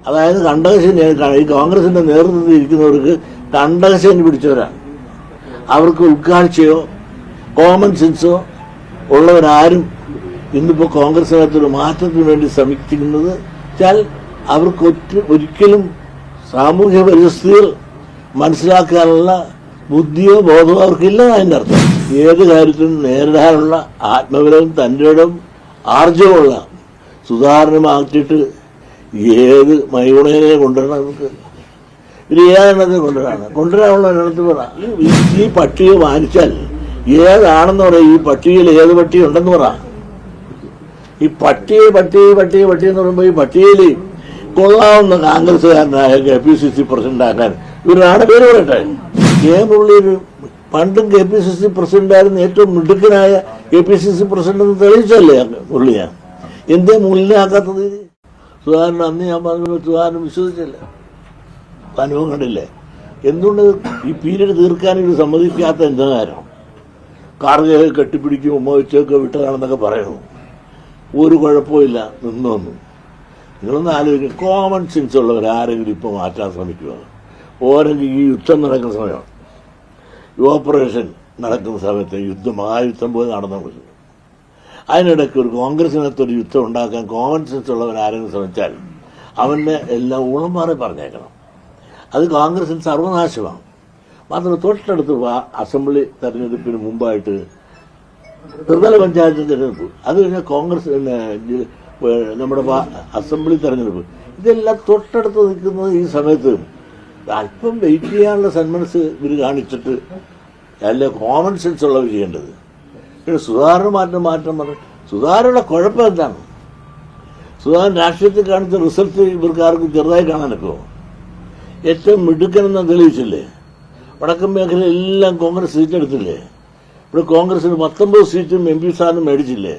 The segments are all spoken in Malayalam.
അതായത് കണ്ടകശനി ഈ കോൺഗ്രസിന്റെ നേതൃത്വത്തിൽ ഇരിക്കുന്നവർക്ക് കണ്ടകശനി പിടിച്ചവരാണ് അവർക്ക് ഉൾക്കാഴ്ചയോ കോമൺ സെൻസോ ഉള്ളവരാരും ഇന്നിപ്പോൾ കോൺഗ്രസിനകത്തൊരു മാറ്റത്തിന് വേണ്ടി ശ്രമിക്കുന്നത് വെച്ചാൽ അവർക്ക് ഒരിക്കലും സാമൂഹ്യ പരിസ്ഥിതികൾ മനസ്സിലാക്കാനുള്ള ബുദ്ധിയോ ബോധമോ അവർക്കില്ല അതിന്റെ അർത്ഥം ഏത് കാര്യത്തിനും നേരിടാനുള്ള ആത്മബലവും തന്റെ ആർജവുമുള്ള സുധാരണമാക്കിയിട്ട് ഏത് മയൂണേനെ കൊണ്ടുവരണം നമുക്ക്? ഒരു ഏതെണ്ണത്തിന് കൊണ്ടുവരാണ് കൊണ്ടുവരാനുള്ള ഒരിടത്ത് പറ. ഈ- പട്ടിയെ മാനിച്ചാൽ ഏതാണെന്ന് പറ. ഈ പട്ടികയിൽ ഏത് പട്ടി ഉണ്ടെന്ന് പറ. ഈ പട്ടിക പട്ടി പട്ടിക പട്ടി എന്ന് പറയുമ്പോൾ ഈ പട്ടികയിൽ കൊള്ളാവുന്ന കോൺഗ്രസ്സുകാരനായ K P C C president ആക്കാൻ ഇവരാണ് പേര് പറയട്ടെ. കെ ഒരു പണ്ടും കെ പി സി സി പ്രസിഡന്റായിരുന്ന ഏറ്റവും മിടുക്കനായ K P C C president തെളിയിച്ചല്ലേ മുള്ളിയാണ് എന്തേ മുള്ളിലാക്കാത്തത് സുധാകരൻ അന്ന് ഞാൻ പറഞ്ഞപ്പോൾ സുധാകരൻ വിശ്വസിച്ചില്ല. അനുഭവം കണ്ടില്ലേ എന്തുകൊണ്ട് ഈ പീരീഡ് തീർക്കാൻ ഇത് സമ്മതിക്കാത്ത എന്താ കാര്യം കാർഗയെ കെട്ടിപ്പിടിക്കും ഉമ്മ വെച്ചൊക്കെ വിട്ടതാണെന്നൊക്കെ പറയുന്നു. ഒരു കുഴപ്പമില്ല നിന്നു വന്നു. നിങ്ങളൊന്ന് ആലോചിക്കും കോമൺ സെൻസ് ഉള്ളവർ ആരെങ്കിലും ഇപ്പോൾ മാറ്റാൻ ശ്രമിക്കുക ഓരെങ്കിലും ഈ യുദ്ധം നടക്കുന്ന സമയം. ഈ ഓപ്പറേഷൻ നടക്കുന്ന സമയത്ത് യുദ്ധം മഹായുദ്ധം പോലെ നടന്നു അതിനിടയ്ക്ക് ഒരു കോൺഗ്രസിനകത്തൊരു യുദ്ധം ഉണ്ടാക്കാൻ കോമൺ സെൻസ് ഉള്ളവൻ ആരെങ്കിലും ശ്രമിച്ചാൽ അവന്റെ എല്ലാം ഊളം മാറി പറഞ്ഞേക്കണം. അത് കോൺഗ്രസിന് സർവനാശമാണ്. മാത്രമല്ല തൊട്ടടുത്ത് അസംബ്ലി തെരഞ്ഞെടുപ്പിന് മുമ്പായിട്ട് ത്രിതല പഞ്ചായത്ത് തെരഞ്ഞെടുപ്പ്. അത് കഴിഞ്ഞാൽ കോൺഗ്രസ് നമ്മുടെ അസംബ്ലി തെരഞ്ഞെടുപ്പ്. ഇതെല്ലാം തൊട്ടടുത്ത് നിൽക്കുന്നത് ഈ സമയത്ത് അല്പം വെയിറ്റ് ചെയ്യാനുള്ള സന്മനസ് ഇവർ കാണിച്ചിട്ട് അല്ല കോമൺ സെൻസ് ഉള്ളവർ ചെയ്യേണ്ടത്. പിന്നെ സുധാകരൻ മാറ്റം മാറ്റം പറഞ്ഞു. സുധാകരുടെ കുഴപ്പം എന്താണ്? സുധാകരൻ രാഷ്ട്രീയത്തിൽ കാണിച്ച റിസൾട്ട് ഇവർക്ക് ആർക്കും ചെറുതായി കാണാനൊക്കെ ഏറ്റവും മിടുക്കനെന്ന് തെളിയിച്ചില്ലേ? വടക്കൻ മേഖല എല്ലാം കോൺഗ്രസ് സീറ്റ് എടുത്തില്ലേ? ഇവിടെ കോൺഗ്രസിന് പത്തൊമ്പത് സീറ്റും എം പി സ്ഥാനം മേടിച്ചില്ലേ?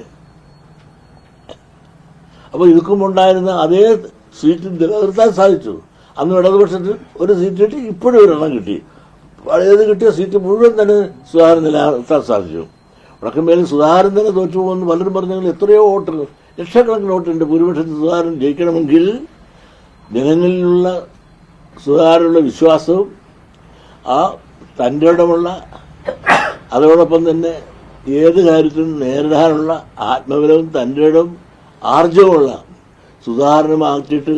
അപ്പൊ ഇതുക്കും ഉണ്ടായിരുന്ന അതേ സീറ്റ് നിലനിർത്താൻ സാധിച്ചു. അന്ന് ഇടതുപക്ഷത്തിൽ ഒരു സീറ്റ് കിട്ടി ഇപ്പോഴും ഒരെണ്ണം കിട്ടി. പഴയത് കിട്ടിയ സീറ്റ് മുഴുവൻ തന്നെ സുധാകരൻ നിലനിർത്താൻ സാധിച്ചു. വടക്കൻ മേഖല സുധാകരൻ തന്നെ തോറ്റുപോകുമെന്ന് പലരും പറഞ്ഞെങ്കിൽ എത്രയോ വോട്ടുകൾ ലക്ഷക്കണക്കിന് വോട്ടുണ്ട്. ഭൂരിപക്ഷത്തിൽ സുധാകരൻ ജയിക്കണമെങ്കിൽ ജനങ്ങളിലുള്ള സുധാകരനുള്ള വിശ്വാസവും ആ തന്റെ ഇടമുള്ള അതോടൊപ്പം തന്നെ ഏത് കാര്യത്തിനും നേരിടാനുള്ള ആത്മബലവും തന്റെ ഇടം ആർജവുമുള്ള സുധാരണമാക്കിയിട്ട്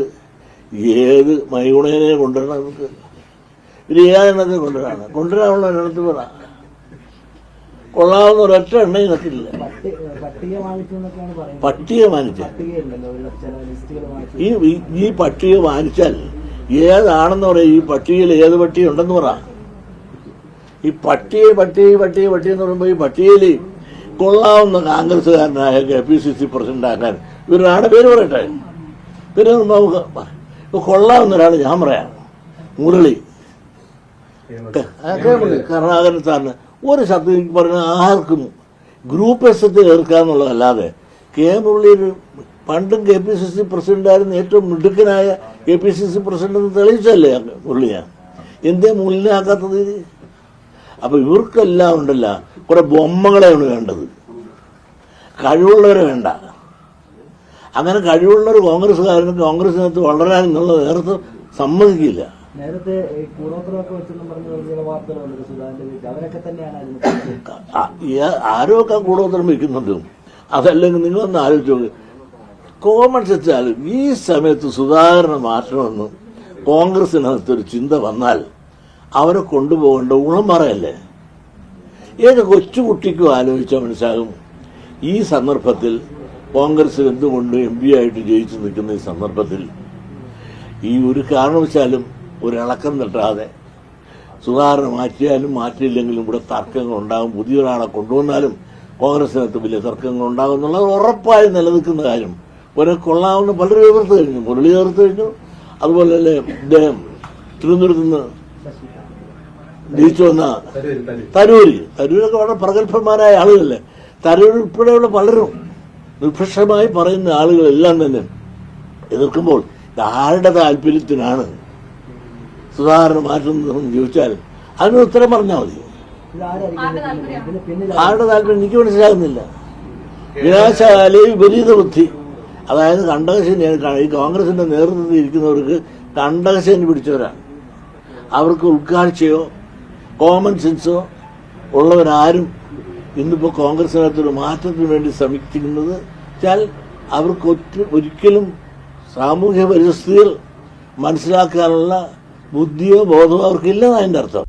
ഏത് മൈഗുണേനെ കൊണ്ടുവരണം നമുക്ക്? ഒരു ഏതെണ്ണത്തിന് കൊണ്ടുവരാണ്. കൊണ്ടുവരാനുള്ള ഒരിടത്ത് പറ. കൊള്ളാവുന്ന ഒരൊറ്റ എണ്ണ ഇനത്തില്ല പട്ടി- പട്ടിക മാനിച്ചാൽ ഈ ഈ- പട്ടിക മാനിച്ചാൽ ഏതാണെന്ന് പറയാം ഈ പട്ടികയിൽ ഏത് പട്ടിക ഉണ്ടെന്ന് പറ. ഈ പട്ടിക പട്ടിക പട്ടിക പട്ടിക എന്ന് പറയുമ്പോൾ ഈ പട്ടികയിൽ കൊള്ളാവുന്ന കോൺഗ്രസ്സുകാരനായ K P C C president ആക്കാൻ ഇവരാണ് പേര് പറയട്ടെ? പിന്നെ നമുക്ക് ഇപ്പൊ കൊള്ളാവുന്ന ഒരാൾ ഞാൻ പറയാം. മുരളി. കരുണാകരൻ ഒരു ശബ്ദം എനിക്ക് പറഞ്ഞ ആർക്കും ഗ്രൂപ്പ് എസത്തിൽ ഏർക്കാന്നുള്ളതല്ലാതെ കെ മുരളീർ പണ്ടും കെ പി സി സി പ്രസിഡന്റായിരുന്ന ഏറ്റവും മിടുക്കനായ K P C C president എന്ന് തെളിയിച്ചല്ലേ മുരളിയാണ് എന്തേ മുള്ളിലാക്കാത്തത് ഇത്? അപ്പൊ ഇവർക്കെല്ലാം ഉണ്ടല്ല. കുറെ ബൊമ്മകളെയാണ് വേണ്ടത്. കഴിവുള്ളവരെ വേണ്ട. അങ്ങനെ കഴിവുള്ളവർ കോൺഗ്രസ്സുകാരന് കോൺഗ്രസിനകത്ത് വളരാൻ എന്നുള്ള നേരത്തെ സമ്മതിക്കില്ല. നേരത്തെ കൂടോത്രമൊക്കെ വെച്ചെന്നും പറഞ്ഞ ചില വാർത്തകൾ വീട്ടിൽ. അവരൊക്കെ തന്നെയാണ് ആരൊക്കെ കൂടോത്രം വയ്ക്കുന്നുണ്ട് അതല്ലെങ്കിൽ നിങ്ങളൊന്ന് നോക്ക്. കോമൺ സെച്ചാലും ഈ സമയത്ത് സുധാകരനെ മാറ്റണമെന്ന് കോൺഗ്രസിനകത്തൊരു ചിന്ത വന്നാൽ അവരെ കൊണ്ടുപോകേണ്ട ഗുണം പറയല്ലേ? ഏത് കൊച്ചുകുട്ടിക്കും ആലോചിച്ചാൽ മനസ്സിലാകും. ഈ സന്ദർഭത്തിൽ കോൺഗ്രസ് എന്തുകൊണ്ട് എം പി ആയിട്ട് ജയിച്ചു നിൽക്കുന്ന ഈ സന്ദർഭത്തിൽ ഈ ഒരു കാരണവശാലും ഒരു ഇളക്കം തട്ടാതെ സുധാകരനെ മാറ്റിയാലും മാറ്റിയില്ലെങ്കിലും ഇവിടെ തർക്കങ്ങൾ ഉണ്ടാകും. പുതിയൊരാളെ കൊണ്ടുവന്നാലും കോൺഗ്രസിനകത്ത് വലിയ തർക്കങ്ങൾ ഉണ്ടാകും എന്നുള്ളത് ഉറപ്പായി നിലനിൽക്കുന്ന കാര്യം. ഒരെ കൊള്ളാവുന്ന പലരും എതിർത്ത് കഴിഞ്ഞു മുരളി എതിർത്ത് കഴിഞ്ഞു. അതുപോലെ തന്നെ ഇദ്ദേഹം തിരുവനന്തപുരത്ത് നിന്ന് ജയിച്ചു വന്ന തരൂര്. തരൂരൊക്കെ വളരെ പ്രഗത്ഭന്മാരായ ആളുകളല്ലേ? തരൂർ ഉൾപ്പെടെയുള്ള പലരും നിഷ്പക്ഷമായി പറയുന്ന ആളുകളെല്ലാം തന്നെ എതിർക്കുമ്പോൾ ഇത് ആരുടെ താല്പര്യത്തിനാണ് സുധാകരൻ മാറ്റുന്നതെന്ന് ചോദിച്ചാൽ അതിന് ഉത്തരം പറഞ്ഞാൽ മതി. ആരുടെ താല്പര്യം? എനിക്ക് മനസ്സിലാകുന്നില്ല. വിനാശാലി വിപരീത ബുദ്ധി അതായത് കണ്ടകശനി ഈ കോൺഗ്രസിന്റെ നേതൃത്വത്തിൽ ഇരിക്കുന്നവർക്ക് കണ്ടകശനി പിടിച്ചവരാണ്. അവർക്ക് ഉൾക്കാഴ്ചയോ കോമൺ സെൻസോ ഉള്ളവരാരും ഇന്നിപ്പോൾ കോൺഗ്രസിനകത്തൊരു മാറ്റത്തിന് വേണ്ടി ശ്രമിക്കുന്നത് വെച്ചാൽ അവർക്ക് ഒരിക്കലും സാമൂഹ്യ പരിസ്ഥിതിയിൽ മനസ്സിലാക്കാനുള്ള ബുദ്ധിയോ ബോധമോ അവർക്കില്ലെന്ന് അതിന്റെ അർത്ഥം.